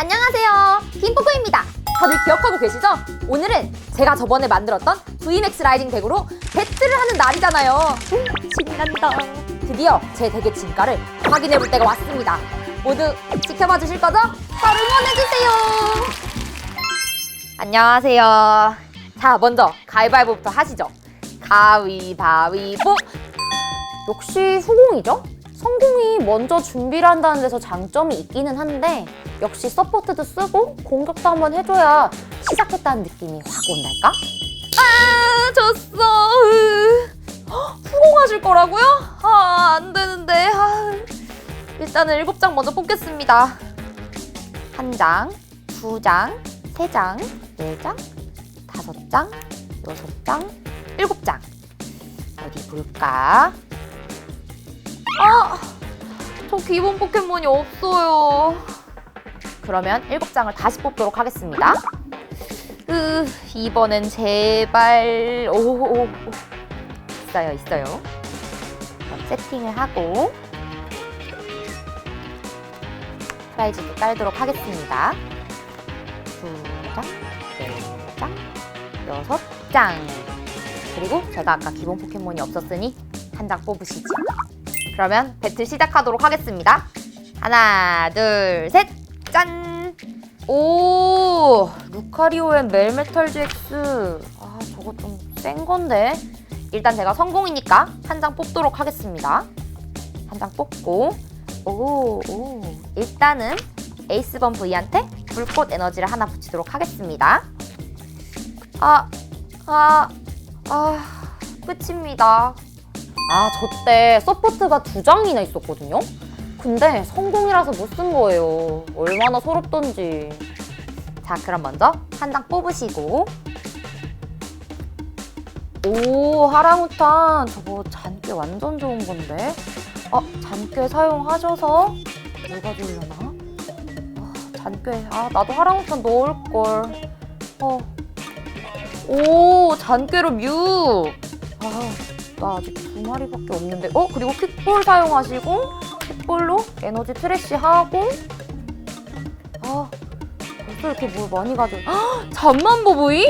안녕하세요. 김포코입니다. 다들 기억하고 계시죠? 오늘은 제가 저번에 만들었던 VMAX 라이징 덱으로 배틀을 하는 날이잖아요. 음, 신난다. 드디어 제 덱의 진가를 확인해 볼 때가 왔습니다. 모두 지켜봐 주실 거죠? 저를 응원해 주세요. 안녕하세요. 자, 먼저 가위바위보부터 하시죠. 가위바위보. 역시 후공이죠? 성공 이 먼저 준비를 한다는 데서 장점이 있기는 한데 역시 서포트도 쓰고 공격도 한번 해줘야 시작했다는 느낌이 확 온달까? 아 졌어 으. 헉, 후공 하실 거라고요? 아 안 되는데 아. 일단은 일곱 장 먼저 뽑겠습니다 한 장, 두 장, 세 장, 네 장, 다섯 장, 여섯 장, 일곱 장 어디 볼까? 아, 저 기본 포켓몬이 없어요. 그러면 일곱 장을 다시 뽑도록 하겠습니다. 으, 이번엔 제발 오, 오, 오. 있어요, 있어요. 세팅을 하고 프라이즈도 깔도록 하겠습니다. 두 장, 네 장, 여섯 장. 그리고 제가 아까 기본 포켓몬이 없었으니 한 장 뽑으시죠. 그러면 배틀 시작하도록 하겠습니다. 하나, 둘, 셋, 짠! 오, 루카리오엔 멜메탈 GX. 아, 저거 좀 센 건데. 일단 제가 성공이니까 한 장 뽑도록 하겠습니다. 한 장 뽑고, 오, 오. 일단은 에이스번 V한테 불꽃 에너지를 하나 붙이도록 하겠습니다. 아, 아, 아, 끝입니다. 아, 저 때 서포트가 두 장이나 있었거든요? 근데 성공이라서 못 쓴 거예요. 얼마나 서럽던지. 자, 그럼 먼저 한 장 뽑으시고. 오, 하랑우탄. 저거 잔꾀 완전 좋은 건데. 어, 잔꾀 사용하셔서 뭘 가져오려나? 아, 잔꾀. 아, 나도 하랑우탄 넣을걸. 어. 오, 잔꾀로 뮤. 아, 나 아직 두 마리밖에 없는데. 어 그리고 킥볼 사용하시고 킥볼로 에너지 트래쉬 하고. 아 벌써 이렇게 뭘 많이 가져. 헉, 잠만보 부이?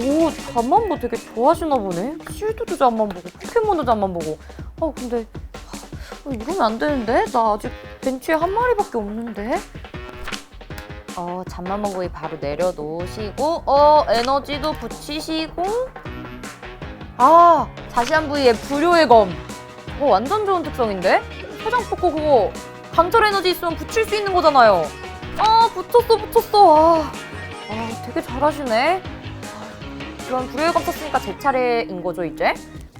오 잠만보 되게 좋아하시나 보네. 쉴드도 잠만보고 포켓몬도 잠만보고. 아 근데 아, 이러면 안 되는데? 나 아직 벤치에 한 마리밖에 없는데. 어 잠만보 부이 바로 내려놓으시고 어 에너지도 붙이시고. 아 자시한 부위에 불효의 검. 그거 완전 좋은 특성인데? 포장 뽑고 그거 강철 에너지 있으면 붙일 수 있는 거잖아요. 아 붙었어 붙었어. 아, 아 되게 잘하시네. 아, 그럼 불효의 검 썼으니까 제 차례인 거죠 이제?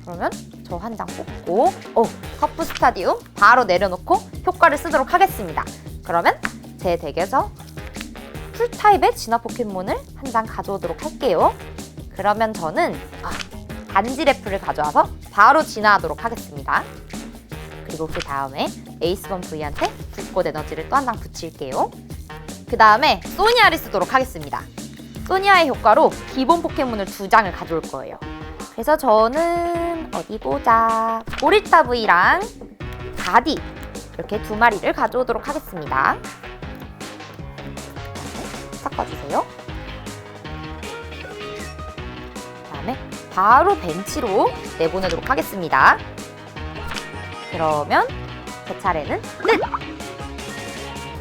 그러면 저 한 장 뽑고 어 커프 스타디움 바로 내려놓고 효과를 쓰도록 하겠습니다. 그러면 제 덱에서 풀타입의 진화 포켓몬을 한 장 가져오도록 할게요. 그러면 저는 아, 반지 래프를 가져와서 바로 진화하도록 하겠습니다. 그리고 그 다음에 에이스번 V한테 불꽃 에너지를 또 한 장 붙일게요. 그 다음에 소니아를 쓰도록 하겠습니다. 소니아의 효과로 기본 포켓몬을 두 장을 가져올 거예요. 그래서 저는 어디 보자. 오리타 V랑 가디 이렇게 두 마리를 가져오도록 하겠습니다. 섞어주세요. 바로 벤치로 내보내도록 하겠습니다. 그러면 제 차례는 끝!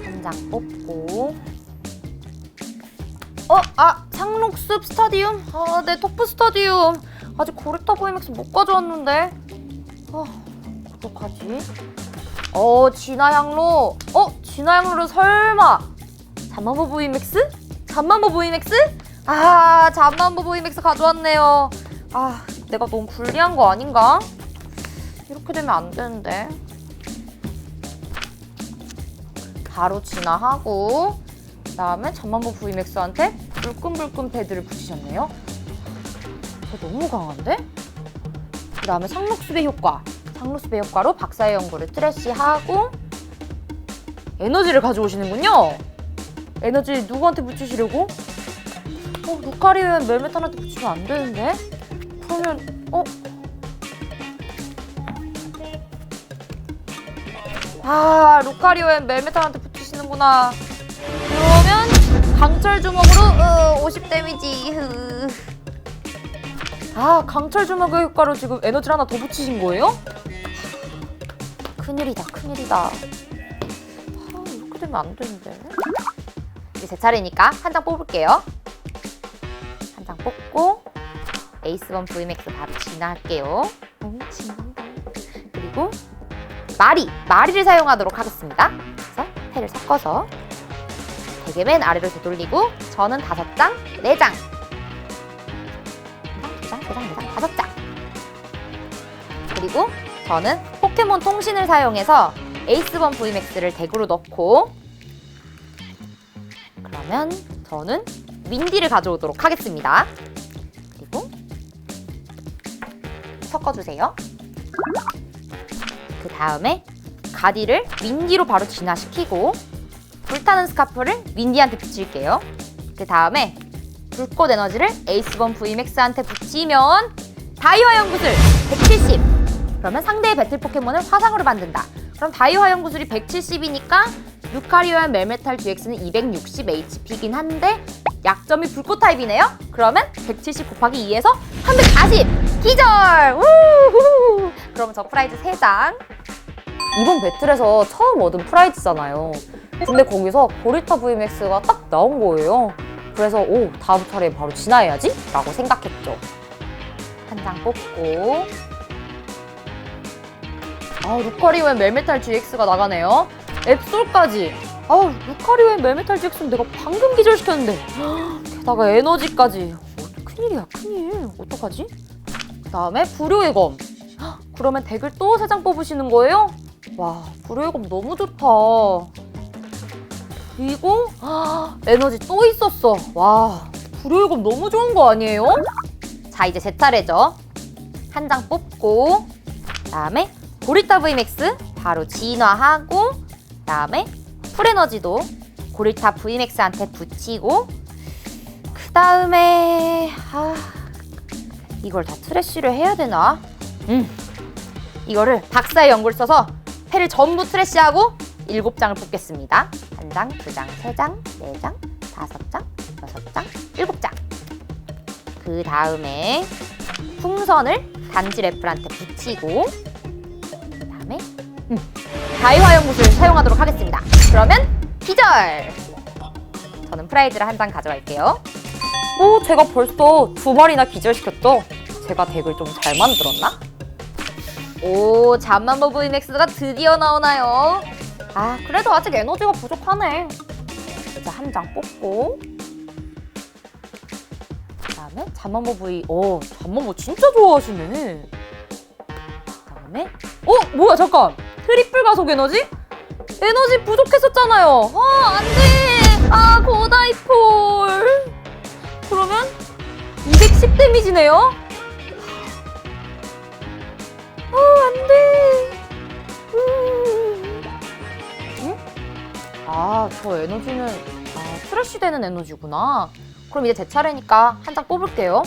한 장 뽑고 어? 아! 상록숲 스타디움? 아, 내 토프 스타디움 아직 고르타 보이맥스 못 가져왔는데 아, 어떡하지? 어, 진화향로 어? 진화향로를 설마 잠만보 보이맥스? 잠만보 보이맥스? 아, 잠만보 보이맥스 가져왔네요 아, 내가 너무 불리한 거 아닌가? 이렇게 되면 안 되는데. 바로 진화하고 그다음에 잠만보 VMAX한테 불끈불끈 패드를 붙이셨네요. 저 너무 강한데? 그다음에 상록수배 효과. 상록수배 효과로 박사의 연구를 트래쉬하고 에너지를 가져오시는군요. 에너지 누구한테 붙이시려고? 어, 루카리오엔 멜메탄한테 붙이면 안 되는데? 그러면 어? 아 루카리오엔 멜메탄한테 붙이시는구나 그러면 강철 주먹으로 어, 50 데미지. 흐. 아 강철 주먹의 효과로 지금 에너지를 하나 더 붙이신 거예요? 큰일이다 큰일이다. 아 이렇게 되면 안 되는데. 이제 제 차례니까 한 장 뽑을게요. 에이스번 VMAX 바로 진화할게요. 음, 진화한다. 그리고 마리, 마리를 사용하도록 하겠습니다. 그래서 패를 섞어서 되게 맨 아래로 되돌리고 저는 다섯 장, 네 장. 두 장, 세 장, 네 장, 다섯 장. 그리고 저는 포켓몬 통신을 사용해서 에이스번 VMAX를 덱으로 넣고 그러면 저는 윈디를 가져오도록 하겠습니다. 섞어주세요. 그 다음에 가디를 윈디로 바로 진화시키고 불타는 스카프를 윈디한테 붙일게요. 그 다음에 불꽃 에너지를 에이스본 VMAX한테 붙이면 다이화 연구술 170. 그러면 상대의 배틀 포켓몬을 화상으로 만든다. 그럼 다이화 연구술이 170이니까 루카리오와 멜메탈 GX는 260 HP긴 한데 약점이 불꽃 타입이네요. 그러면 170 곱하기 2에서 340 기절. 우후. 그러면 저 프라이즈 3장. 이번 배틀에서 처음 얻은 프라이즈잖아요. 근데 거기서 보리타 VMAX가 딱 나온 거예요. 그래서 오 다음 차례에 바로 진화해야지 라고 생각했죠. 한 장 뽑고 아 루카리오의 멜메탈 GX가 나가네요. 앱솔까지. 아 루카리오의 멜메탈 GX는 내가 방금 기절시켰는데 게다가 에너지까지. 어, 큰일이야 큰일. 어떡하지? 그다음에 불효의 검. 헉, 그러면 덱을 또 세 장 뽑으시는 거예요? 와 불효의 검 너무 좋다. 그리고 아, 에너지 또 있었어. 와, 불효금 너무 좋은 거 아니에요? 자, 이제 제 차례죠. 한 장 뽑고 그다음에 고리타 VMAX 바로 진화하고 그다음에 풀에너지도 고리타 VMAX한테 붙이고 그다음에 아, 이걸 다 트래쉬를 해야 되나? 음, 이거를 박사의 연구를 써서 패를 전부 트래쉬하고 일곱 장을 뽑겠습니다. 한 장, 두 장, 세 장, 네 장, 다섯 장, 여섯 장, 일곱 장. 그 다음에 풍선을 단지 래플한테 붙이고 그 다음에 음, 다이화 연구술 사용하도록 하겠습니다. 그러면 기절! 저는 프라이즈를 한 장 가져갈게요. 오, 제가 벌써 두 마리나 기절시켰죠? 제가 덱을 좀 잘 만들었나? 오, 잠만보 VMAX가 드디어 나오나요? 아, 그래도 아직 에너지가 부족하네. 이제 한 장 뽑고. 그 다음에 잠만보 V. 어, 잠만보 진짜 좋아하시네. 그 다음에, 어, 뭐야, 잠깐. 트리플 가속 에너지? 에너지 부족했었잖아요. 아, 안 돼. 아, 고다이폴. 그러면 210 데미지네요? 안 돼. 음. 응? 아, 저 에너지는 아, 트래쉬 되는 에너지구나. 그럼 이제 제 차례니까 한 장 뽑을게요.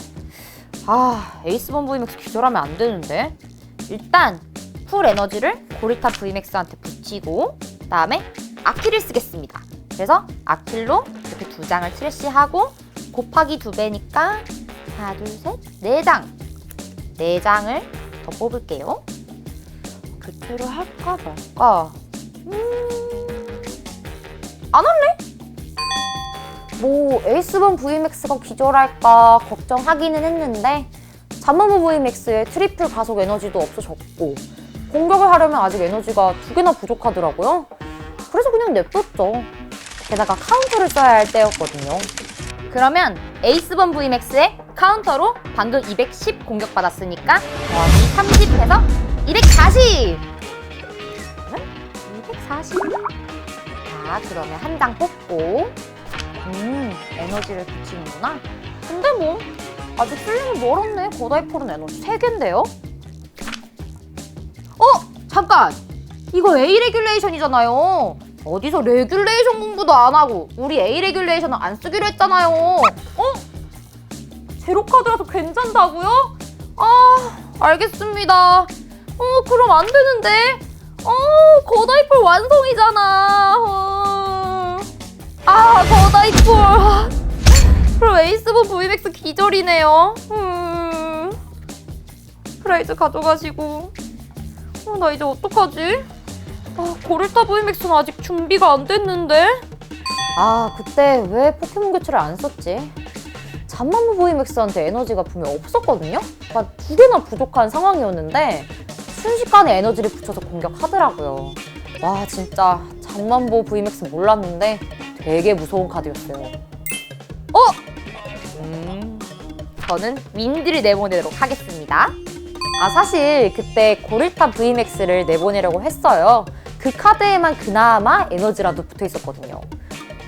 아, 에이스 본 VMAX 기절하면 안 되는데. 일단 풀 에너지를 고리타 VMAX한테 붙이고 그다음에 아킬을 쓰겠습니다. 그래서 아킬로 이렇게 두 장을 트래쉬하고 곱하기 두 배니까 하나, 둘, 셋, 네 장. 네 장을 더 뽑을게요. 교체를 할까 말까? 음... 안 할래? 뭐 에이스본 VMAX가 기절할까 걱정하기는 했는데 잠만보 VMAX의 트리플 가속 에너지도 없어졌고 공격을 하려면 아직 에너지가 두 개나 부족하더라고요. 그래서 그냥 냅뒀죠. 게다가 카운터를 써야 할 때였거든요. 그러면 에이스본 VMAX의 카운터로 방금 210 공격 받았으니까 더하기 30 해서 240! 그러면 240. 자, 그러면 한 장 뽑고 음, 에너지를 붙이는구나. 근데 뭐 아직 쓸림이 멀었네. 고다이폴은 에너지 3개인데요? 어? 잠깐! 이거 A 레귤레이션이잖아요. 어디서 레귤레이션 공부도 안 하고 우리 A 레귤레이션은 안 쓰기로 했잖아요. 어? 제로 카드라서 괜찮다고요? 아, 알겠습니다. 어, 그럼 안 되는데. 어, 고다이폴 완성이잖아. 어. 아, 거다이콜. 그럼 에이스본 VMAX 기절이네요. 음. 프라이즈 가져가시고. 어, 나 이제 어떡하지? 아, 고릴타 VMAX는 아직 준비가 안 됐는데? 아, 그때 왜 포켓몬 교체를 안 썼지? 잠만무 VMAX한테 에너지가 분명 없었거든요? 그러니까 두 개나 부족한 상황이었는데 순식간에 에너지를 붙여서 공격하더라고요. 와, 진짜 잠만보 VMAX 몰랐는데 되게 무서운 카드였어요. 어? 음, 저는 윈디를 내보내도록 하겠습니다. 아, 사실 그때 고릴타 VMAX를 내보내려고 했어요. 그 카드에만 그나마 에너지라도 붙어 있었거든요.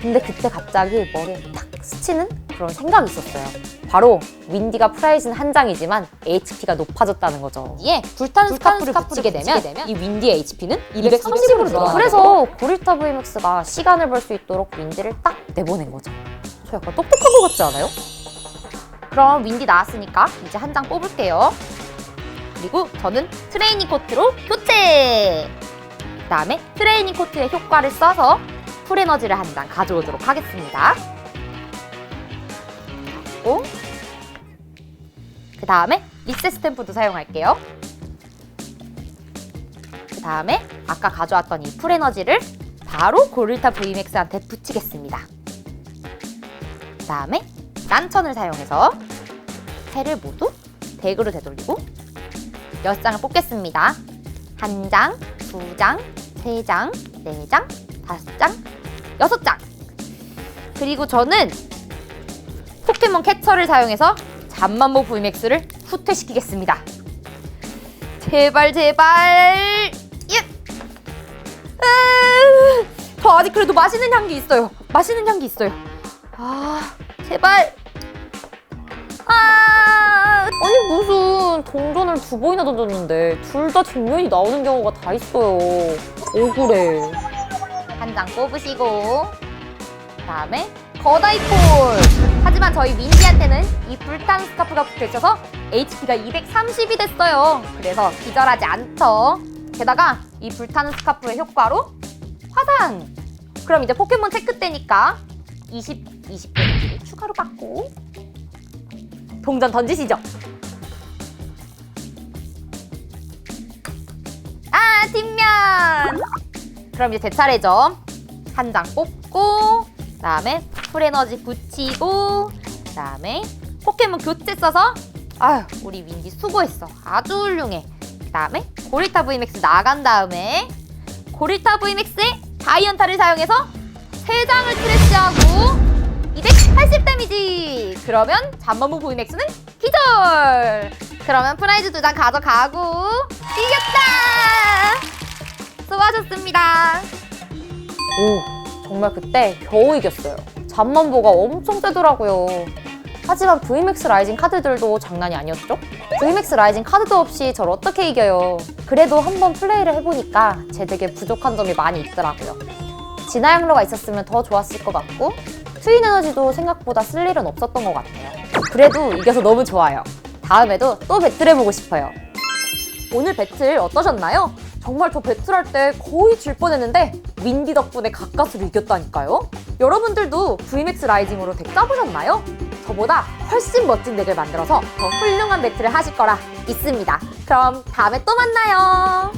근데 그때 갑자기 머리에 탁 스치는 그런 생각이 있었어요. 바로 윈디가 프라이즈는 한 장이지만 HP가 높아졌다는 거죠. 예, 불타는 스카프를 붙이게 되면, 이 윈디의 HP는 230으로 늘어나요. 그래서 고릴타 VMAX가 시간을 벌 수 있도록 윈디를 딱 내보낸 거죠. 저 약간 똑똑한 것 같지 않아요? 그럼 윈디 나왔으니까 이제 한 장 뽑을게요. 그리고 저는 트레이닝 코트로 교체! 그 다음에 트레이닝 코트의 효과를 써서 풀 에너지를 한 장 가져오도록 하겠습니다. 고 그 다음에 리셋 스탬프도 사용할게요. 그 다음에 아까 가져왔던 이 풀 에너지를 바로 고릴타 VMAX한테 붙이겠습니다. 그 다음에 란천을 사용해서 새를 모두 덱으로 되돌리고 6장을 뽑겠습니다. 한 장, 두 장, 세 장, 네 장, 다섯 장, 여섯 장. 그리고 저는 포켓몬 캐처를 사용해서 잠만보 VMAX를 후퇴시키겠습니다. 제발 제발. 예. 으, 저 아직 그래도 맛있는 향기 있어요. 맛있는 향기 있어요. 아 제발. 아 아니 무슨 동전을 두 번이나 던졌는데 둘 다 정면이 나오는 경우가 다 있어요. 억울해. 한 장 뽑으시고 그다음에 거다이콜. 하지만 저희 윈디한테는 이 불탄 스카프가 붙어 있어서 HP가 230이 됐어요. 그래서 기절하지 않죠. 게다가 이 불타는 스카프의 효과로 화상. 그럼 이제 포켓몬 체크 때니까 20, 20을 추가로 받고 동전 던지시죠. 아, 뒷면. 그럼 이제 제 차례죠. 한 장 뽑고, 그 다음에 풀 에너지 붙이고, 그다음에 포켓몬 교체 써서 아유, 우리 윈디 수고했어. 아주 훌륭해. 그다음에 고릴타 VMAX 나간 다음에 고릴타 VMAX의 다이언타를 사용해서 세 장을 트래시하고 280 데미지. 그러면 잠만무 VMAX는 기절. 그러면 프라이즈 두 장 가져가고 이겼다. 수고하셨습니다. 오, 정말 그때 겨우 이겼어요. 잠만보가 엄청 세더라고요. 하지만 VMAX 라이징 카드들도 장난이 아니었죠? VMAX 라이징 카드도 없이 저를 어떻게 이겨요? 그래도 한번 플레이를 해보니까 제 덱에 부족한 점이 많이 있더라고요. 진화 양로가 있었으면 더 좋았을 것 같고 트윈 에너지도 생각보다 쓸 일은 없었던 것 같아요. 그래도 이겨서 너무 좋아요. 다음에도 또 배틀해보고 싶어요. 오늘 배틀 어떠셨나요? 정말 저 배틀할 때 거의 질 뻔했는데 윈디 덕분에 가까스로 이겼다니까요. 여러분들도 VMAX 라이징으로 덱 짜보셨나요? 저보다 훨씬 멋진 덱을 만들어서 더 훌륭한 배틀을 하실 거라 믿습니다. 그럼 다음에 또 만나요.